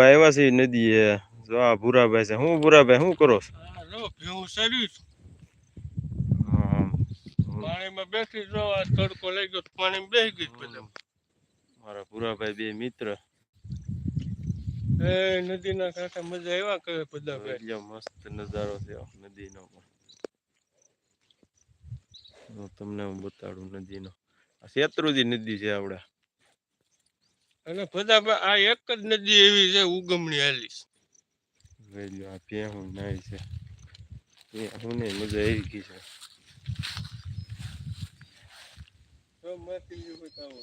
આવ્યા છે નદીએ. જો આ ભૂરાભાઈ છે. હું ભૂરાભાઈ શું કરો છો? હા. હા. પાણીમાં બેસી જો આ તડકો લઈ ગયો તો પાણીમાં બેસી ગઈ બધા. મારા ભૂરાભાઈ બે મિત્ર. એ નદીના કાંઠે મજા આવ્યા કરે બધા ભાઈ. મસ્ત નજારો છે નદીનો. પણ તમને હું બતાડું નદીનો. આ શેત્રુજી નદી છે આપણે અને બધા આ એક જ નદી એવી છે ઉગમણી હાલી. વેલ્યુ આ ભેહું નાય છે. હું ને મજા આવી ગઈ છે. તો માથી જો બતાવો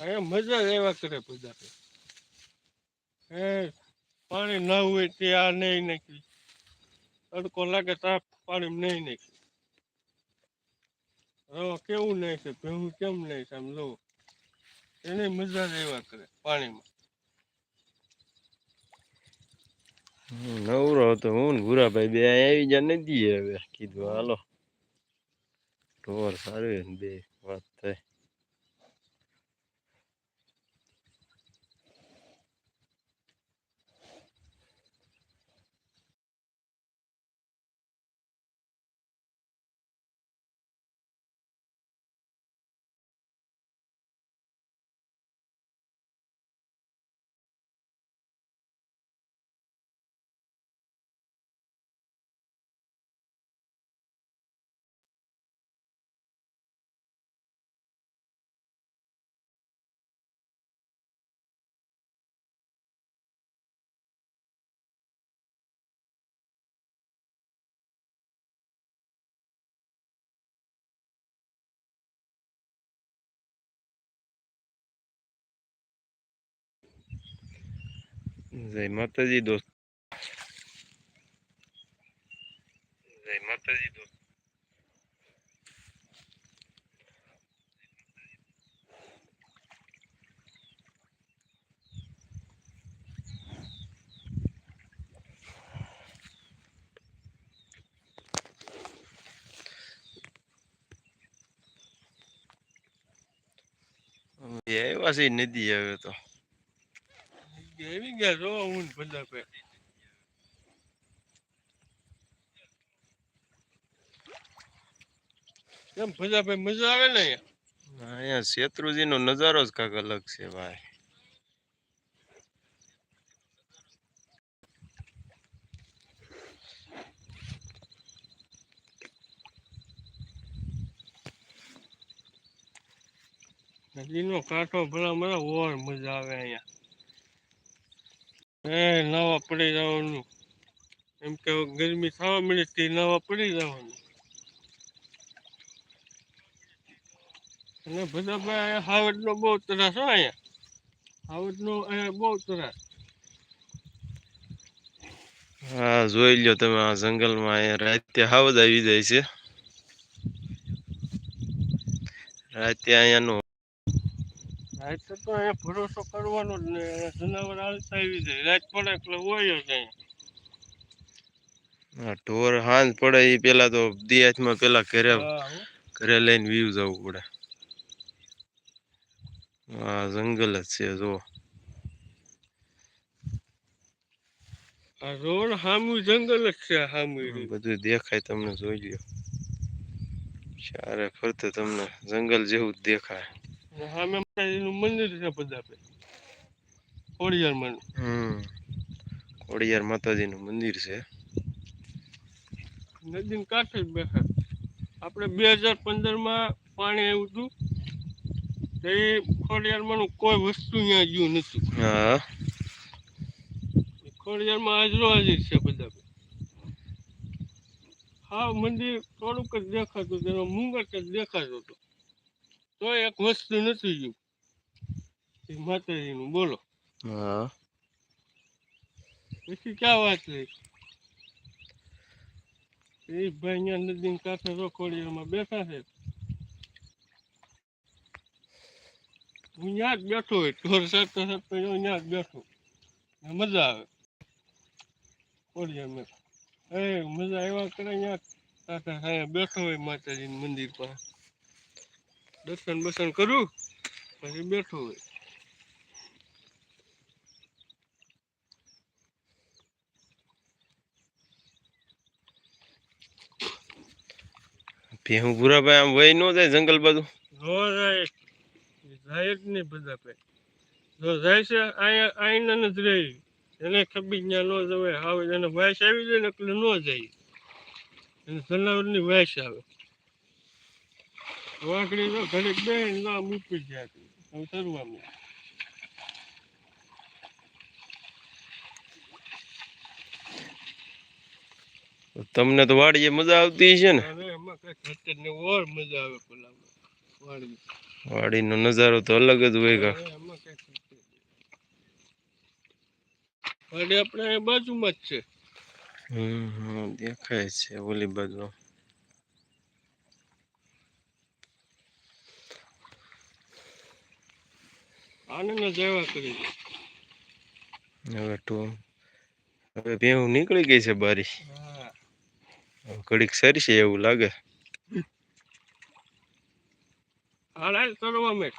અહીંયા મજા આવ્યા કરે બધા. ભાઈ. હે પાણી ના હોય તે આ નહીં નાખી તડકો લાગે તો પાણી નહીં નાખી હવે કેવું નહીં છે? ભેહું કેમ નહીં છે? આમ જોવો એને મજા રહેવા કરે પાણીમાં. નવરો હતો હું ને ભૂરાભાઈ બે આવી ગયા નદીએ હવે. કીધું, હાલો, ઢોર સારું બે. જય માતાજી દોસ્ત જય માતાજી દોસ્ત એ છે નદી હવે તો એવી ગયા જો હું ને બધા ભાઈ કેમ ભજા ભાઈ મજા આવે ને અહીંયા? અહીંયા શેત્રુજી નો નજારો જ કાંક અલગ છે ભાઈ. નદીનો કાંઠો ભલા મજા ઓર મજા આવે અહીંયા. એ નવા પડી જવાનું. એમ કે ગરમી થવા મળી તે નવા પડી જવાનું. અને બધા ભાઈ હાવડનો બહુ ત્રાસ હોય અહીંયા. હાવડનો અહીંયા બહુ ત્રાસ. હા, જોઈ લ્યો તમે આ જંગલમાં અહીંયા રાતે હાવજ આવી જાય છે. રાતે અહીંયાનો રાત તો અહીંયા ભરોસો કરવાનો જ નહીં જનાવર હાલતા આવી જાય. રાત પડે એટલે હોય જ અહીંયા ઢોર હાંજ પડે એ પેલા તો દિયાજમાં પેલા ઘરે ઘરે લઈને વ્યૂ જવું પડે. આ જંગલ જ છે જો આ રોડ હામું જંગલ જ છે હામું રહ્યું. બધું દેખાય તમને જોઈ લ્યો. ચારે ફરતે તમને જંગલ જેવું જ દેખાય. સામે માતાજીનું મંદિર છે બધા પે ખોડિયારમાં હમ. ખોડિયાર માતાજીનું મંદિર છે. નદીને કાંઠે જ બેઠા. આપણે બે હજાર પંદરમાં પાણી આવ્યું હતું. તો ખોડિયારમાં કોઈ વસ્તુ અહીંયા ગયું નતું હા. ખોડિયારમાં હાજરો હાજર છે બધા હા મંદિર થોડુંક જ દેખાતું તેનો મુંગટ જ દેખાતો હતો. તો એક વસ્તુ નથી ગયું. એ માતાજીનું બોલો. હા. પછી ક્યાં વાત રહી એ ભાઈ અહીંયા કાંઠે બેઠા છે. હું ત્યાં જ બેઠો હોય ઢોર સરતો સરતો ત્યાં જ બેઠો. મજા આવે. ખોડિયામાં એ મજા આવ્યા કરે અહીંયા કાકા બેઠો હોય માતાજી મંદિર પાસે. દર્શન બસન કરું પછી બેઠો હોય. ભેહું ભૂરાભાઈ આમ વહી ન જાય જંગલ બાજુ? જાય. જાય જ નહીં બધા ભાઈ જો જાય છે અહીંયા આઈને જ રહી. એને ખબી ત્યાં ન જવાય. આવે એને વાયસ આવી જાય ને એટલે ન જાય. એને જનાવરની વાયસ આવે. વાકડી તો ઘડીક બે ના મૂકી જાય હવે તરવામાં તમને તો વાડીએ મજા આવતી છે ને? ખતર ને વાડીનો નજારો તો અલગ જ હોય કા. વાડી આપણે બાજુમાં જ છે. હમ, દેખાય છે ઓલી બાજુ. આને ને જેવા કરી હવે તો હવે ભેહું નીકળી ગઈ છે બારી ઘડીક સરશે એવું લાગે. હાલ હાલ તરવા મેં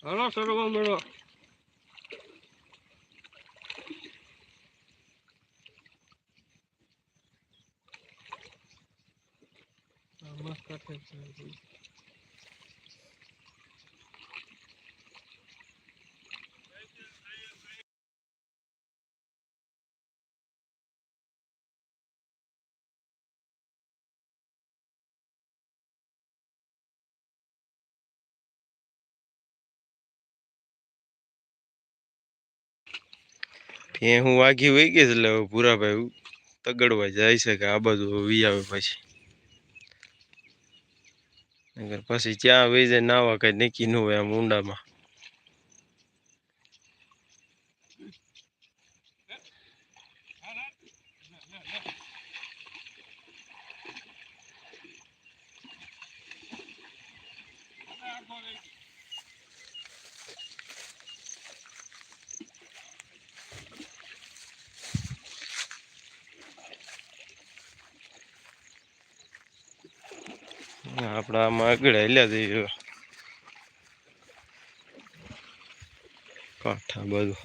હાલો તરવા મેળો કાંઠે હું વાઘી વહી ગઈ એટલે હવે ભૂરાભાઈ તગડવા જાય છે કે આ બાજુ વી આવે પછી. નકર પછી ત્યાં વહી જાય, નાવા કઈ નક્કી ન હોય આમ ઊંડામાં આપણે આમાં આગળ હાલ્યા જઈએ કાંઠા બધું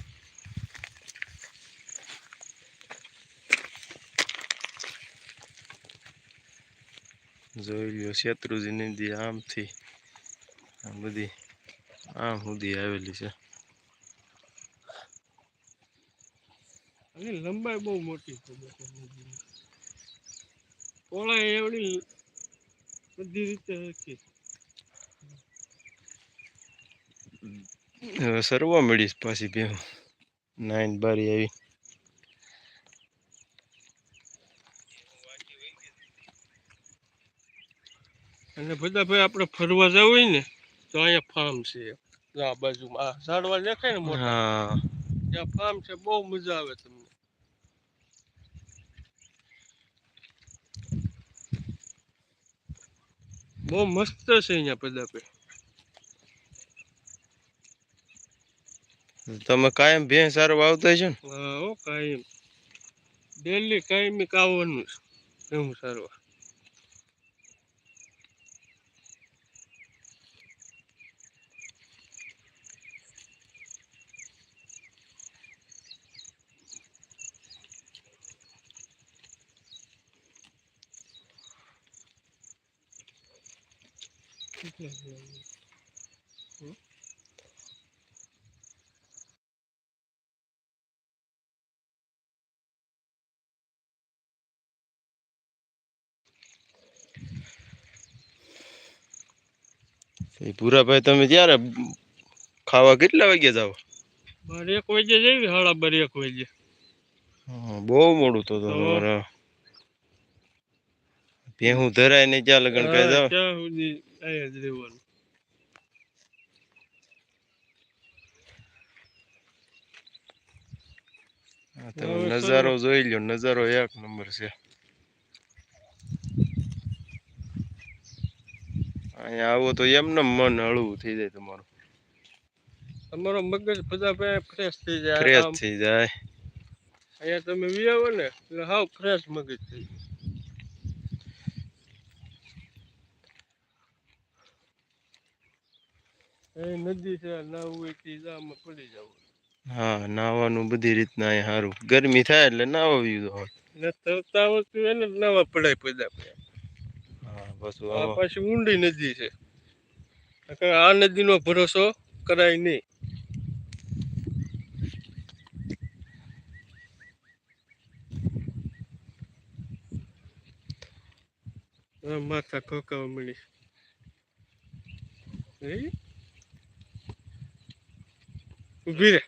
જોઈ લ્યો શેત્રુજી નદી આમથી. આ બધી આમ સુધી આવેલી છે. લંબાઈ બહુ મોટી છે. એવડી બધી રીતે હરખી હવે સરવા મળીશ પાછી બે નાઈન બારી આવી અને બધા ભાઈ આપણે ફરવા જવું હોય ને તો અહીંયા ફાર્મ છે. આ બાજુમાં. આ ઝાડવા દેખાય ને મોટા? ત્યાં ફાર્મ છે બહુ મજા આવે તમને. બહુ મસ્ત છે અહીંયા પદાપે તમે કાયમ ભેંસ સારું વાવતા છો ને? હા કાયમ. ડેલી કાયમી કાવવાનું છે એવું સારું ભૂરાભાઈ તમે ત્યારે ખાવા કેટલા વાગ્યા જાવ બાર એક વાગે જઈ હાડા બાર એક વાગે બહુ મોડું તો. તમારે ભેહું ધરાય ને ત્યાં લગન હા, જાવ ત્યાં સુધી અહીંયા જ રહેવાનું. તમે નજારો જોઈ લ્યો નજારો એક નંબર છે. અહીંયા આવો તો એમને મન હળવું થઈ જાય તમારું. તમારો મગજ બધા ફ્રેશ થઈ જાય. ફ્રેશ થઈ જાય. અહીંયા તમે વિયાવો ને એટલે હાવ ફ્રેશ મગજ થઈ જાય. નદી છે નાવું તે પડી જવું. હા નાવાનું બધી રીતના સારું ગરમી થાય એટલે નાવા વ્યુ હોય ને તરતા આવડતું એને નાવા પડાય પડ્યા હા બસ આ પાછી ઊંડી નદી છે. આ નદીનો ભરોસો કરાય નહીં. માથા ખોકાવા મળી ઊભી રે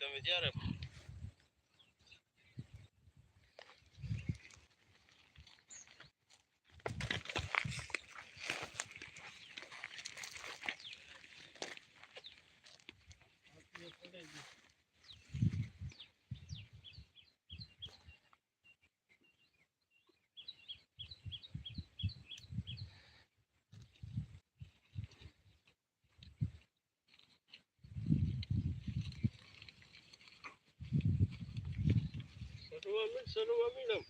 તમે જ્યારે સરવા મીડ સરવા મીડ આમ.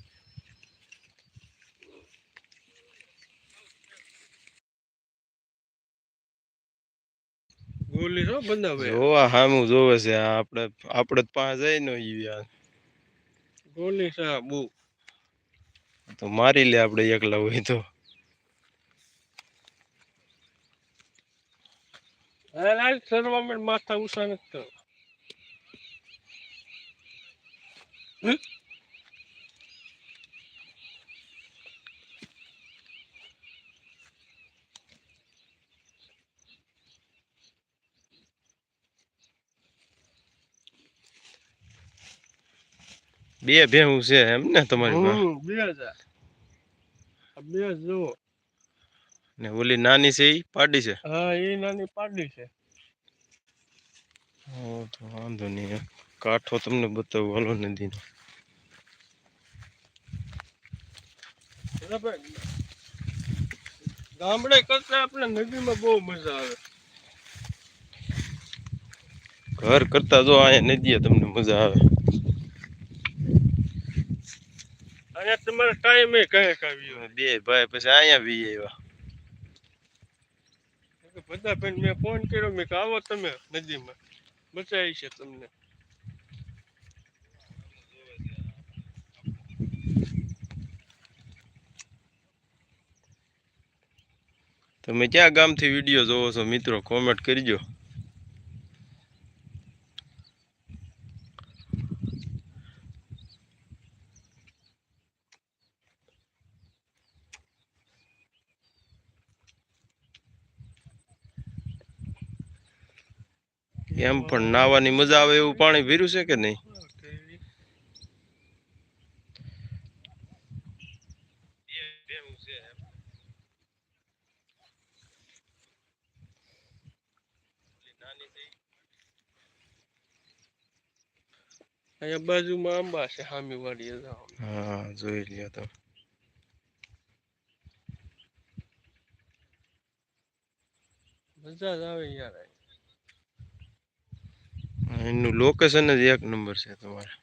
ગોલી છો બનાવે જોવા છે આપણે આપણે જ પાસે જઈ નો યાર. ગોલી બહુ. તો મારી લે આપણે એકલા હોય તો. અરે લાલ સરવા મીડ માથા ઉષા નથી બે ભેહું છે એમ ને તમારી બે બે ને ઓલી નાની છે એ પાડી છે? હા એ નાની પાડી છે. ઓ તો વાંધો નહીં કાઠો તમને બતાવું હાલો નદીનો ગામડે કરતા આપણે નદીમાં બહુ મજા આવે. ઘર કરતા જો અહીંયા નદીએ તમને મજા આવે. અહીંયા તમારે ટાઈમ કહે કાવ્યો બે ભાઈ પછી અહીંયા વી આવ્યા. બધા બેન મેં ફોન કર્યો. મેં કે આવો તમે નદીમાં. બચાવી છે તમને. તમે ક્યાં ગામથી વીડિયો જોવો છો? મિત્રો કોમેન્ટ કરજો એમ પણ નાવાની મજા આવે એવું પાણી ભર્યું છે કે નહીં? અહીંયા બાજુમાં આંબા છે સામી વાડીએ જાઓ. હા જોઈ લ્યો તો. મજા જ આવે યાર એનું લોકેશન જ એક નંબર છે તમારે.